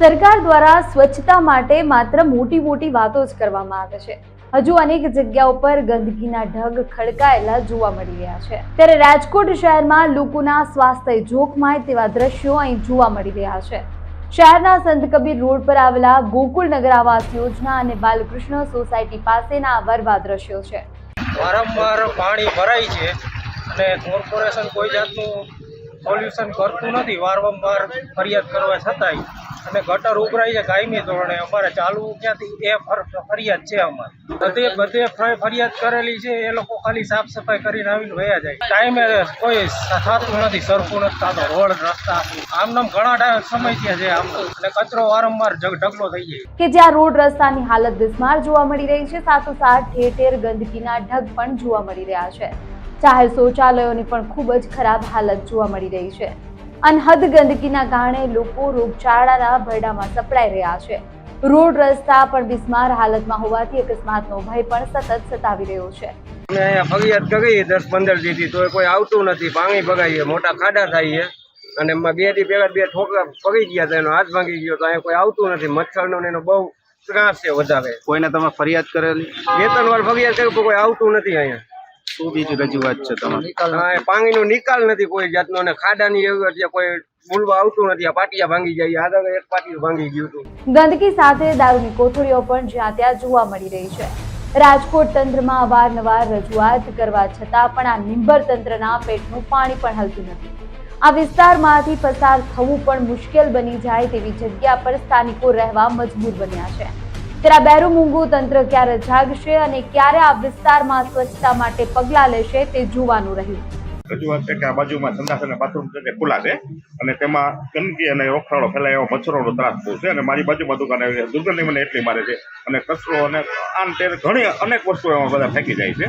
સરકાર દ્વારા સ્વચ્છતા માટે માત્ર મોટી મોટી વાતો જ કરવામાં આવે છે. હજુ અનેક જગ્યાઓ પર ગંદકીના ઢગ ખડકાયેલા જોવા મળી રહ્યા છે. ત્યારે રાજકોટ શહેરમાં લોકોના સ્વાસ્થ્ય જોખમાય તેવા દ્રશ્યો અહીં જોવા મળી રહ્યા છે. શહેરના સંત કબીર રોડ પર આવેલા ગોકુળનગર આવાસ યોજના અને બાલકૃષ્ણ સોસાયટી પાસેના વરવા દ્રશ્યો છે. વારંવાર પાણી ભરાય છે અને કોર્પોરેશન કોઈ જાતનું સોલ્યુશન કરતું નથી. વારંવાર ફરિયાદ કરવા છતાંય અને ગટર ઉભરાય છે કાયમી ધોરણે. અમારે ચાલવું ક્યાંથી? એ ફરિયાદ છે અમારે. બધે બધે ફરિયાદ કરેલી છે. એ લોકો ખાલી સાફ સફાઈ કરીને આવીને વયા જાય. ટાઈમે કોઈ થતું નથી. સરખું નથી થતો. રોડ, રસ્તા. આમનામ ઘણા થયા છે અને કચરો વારંવાર ઢગલો થઈ જાય. કે જ્યાં રોડ રસ્તાની હાલત બિસ્માર જોવા મળી રહી છે સાથોસાથ ઠેર ઠેર ગંદકીના ઢગ પણ જોવા મળી રહ્યા છે. જાહેર શૌચાલયોની પણ ખૂબ જ ખરાબ હાલત જોવા મળી રહી છે. અનહદ ગંદકીના કારણે લોકો રોગચાળાના ભરડામાં સપડાઈ રહ્યા છે. રોડ રસ્તા પણ બિસ્માર હાલતમાં હોવાથી અકસ્માતનો ભય પણ સતત સતાવી રહ્યો છે. અમે અહીંયા ફરિયાદ કરી દસ પંદર દીથી તો કોઈ આવતું નથી પાણી ભગાઈએ મોટા ખાડા થાય છે અને એમાં બે દી પહેલા બે ઠોકરા પડી ગયા હતા એનો હાથ ભાંગી ગયો તો અહીંયા કોઈ આવતું નથી મચ્છરનો એનો બહુ ત્રાસ છે વધારે. કોઈને તમે ફરિયાદ કરેલી? બે ત્રણ વાર ફરિયાદ કરી કોઈ આવતું નથી અહીંયા. શું બીજી રજૂઆત છે તમારી? પાણીનો નિકાલ નથી કોઈ જાતનો અને ખાડાની એવું કોઈ બોલવા આવતું નથી. આ પાટિયા ભાંગી જાય આગળ એક પાટિયું ભાંગી ગયું હતું. ગંદકી સાથે દારૂની કોથળીઓ પણ જ્યાં ત્યાં જોવા મળી રહી છે. રાજકોટ તંત્રમાં અવારનવાર રજૂઆત કરવા છતાં પણ આ નિંબર તંત્રના પેટનું પાણી પણ હલતું નથી. આ વિસ્તારમાંથી પસાર થવું પણ મુશ્કેલ બની જાય તેવી જગ્યા પર સ્થાનિકો રહેવા મજબૂર બન્યા છે. ત્યારે બેરું મૂંગું તંત્ર ક્યારે જાગશે અને ક્યારે આ વિસ્તારમાં સ્વચ્છતા માટે પગલાં લેશે તે જોવાનું રહ્યું. રજૂઆત છે કે આ બાજુમાં સંડાસ બાથરૂમ છે તે અને તેમાં ગંદકી અને રોગચાળો ફેલાય એવો મચ્છરોનો છે અને મારી બાજુમાં દુકાન આવી છે. દુર્ગંધની મને એટલી મારે છે અને કચરો અને આમ તે ઘણી અનેક વસ્તુઓ બધા ફેંકી જાય છે.